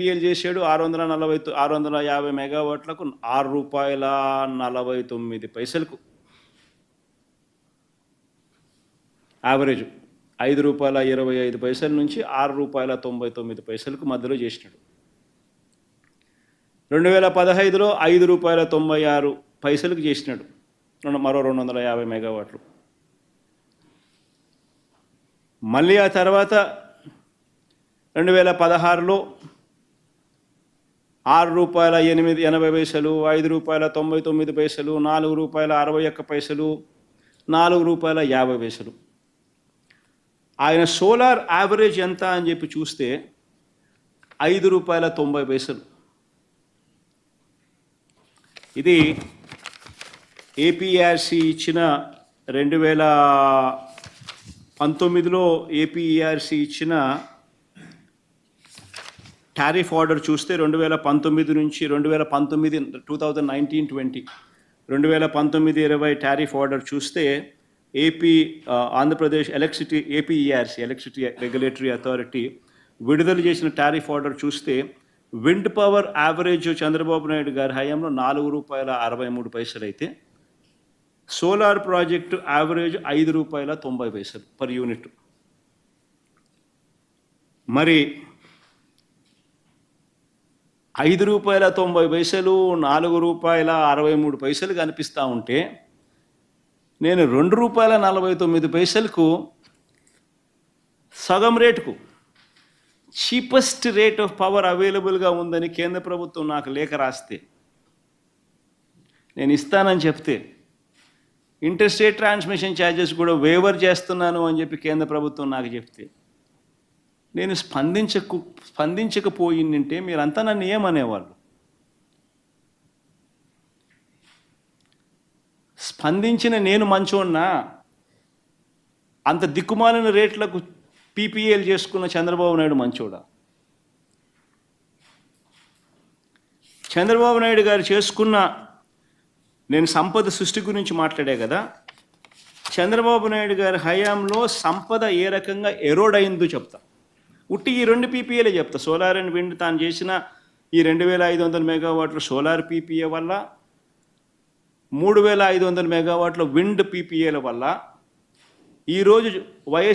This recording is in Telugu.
పిఎల్ చేశాడు ఆరు వందల నలభై ఆరు వందల యాభై మెగావాట్లకు ఆరు రూపాయల నలభై తొమ్మిది పైసలకు. యావరేజ్ ఐదు రూపాయల ఇరవై ఐదు పైసల నుంచి ఆరు రూపాయల తొంభై తొమ్మిది పైసలకు మధ్యలో చేసినాడు. రెండు వేల పదహైదులో ఐదు రూపాయల తొంభై ఆరు పైసలకు చేసినాడు. రెండు మరో రెండు వందల యాభై మెగావాట్లు. మళ్ళీ ఆ తర్వాత రెండు వేల పదహారులో ఆరు రూపాయల ఎనిమిది ఎనభై పైసలు ఐదు రూపాయల తొంభై తొమ్మిది పైసలు నాలుగు రూపాయల అరవై ఒక్క పైసలు నాలుగు రూపాయల యాభై పైసలు. ఆయన సోలార్ యావరేజ్ ఎంత అని చెప్పి చూస్తే ఐదు రూపాయల తొంభై పైసలు. ఇది ఏపీఆర్సి ఇచ్చిన రెండు వేల పంతొమ్మిదిలో ఏపీఆర్సి ఇచ్చిన టారిఫ్ ఆర్డర్ చూస్తే రెండు వేల పంతొమ్మిది నుంచి రెండు వేల పంతొమ్మిది టూ థౌజండ్ నైన్టీన్ ట్వంటీ రెండు వేల పంతొమ్మిది ఇరవై టారిఫ్ ఆర్డర్ చూస్తే AP Andhra Pradesh electricity APERC electricity regulatory authority విడుదల చేసిన టారిఫ్ ఆర్డర్ చూస్తే wind power average Chandrababu Naidu గారి హయాంలో నాలుగు రూపాయల అరవై మూడు పైసలు అయితే సోలార్ ప్రాజెక్టు యావరేజ్ ఐదు రూపాయల తొంభై పైసలు పర్ యూనిట్ మరి ఐదు రూపాయల తొంభై పైసలు నాలుగు రూపాయల అరవై మూడు పైసలు కనిపిస్తూ ఉంటే నేను రెండు రూపాయల నలభై తొమ్మిది పైసలకు సగం రేటుకు చీపెస్ట్ రేట్ ఆఫ్ పవర్ అవైలబుల్గా ఉందని కేంద్ర ప్రభుత్వం నాకు లేఖ రాస్తే నేను ఇస్తానని చెప్తే ఇంటర్స్టేట్ ట్రాన్స్మిషన్ ఛార్జెస్ కూడా వేవర్ చేస్తున్నాను అని చెప్పి కేంద్ర ప్రభుత్వం నాకు చెప్తే నేను స్పందించకు స్పందించకపోయిందంటే మీరంతా నన్ను ఏమనేవాళ్ళు? స్పందించిన నేను మంచోన్నా? అంత దిక్కుమాలిన రేట్లకు పీపీఎల్ చేసుకున్న చంద్రబాబు నాయుడు మంచోడా? చంద్రబాబు నాయుడు గారు చేసుకున్న నేను సంపద సృష్టి గురించి మాట్లాడే కదా? చంద్రబాబు నాయుడు గారి హయాంలో సంపద ఏ రకంగా ఎరోడ్ అయిందో చెప్తా. ఉట్టి ఈ రెండు పీపీఏలే చెప్తా. సోలార్ అండ్ విండ్ తాను చేసిన ఈ రెండు వేల ఐదు వందల మెగావాట్ల సోలార్ పీపీఏ వల్ల మూడు వేల ఐదు వందల మెగావాట్ల విండ్ పీపీఏల వల్ల ఈరోజు వైఎస్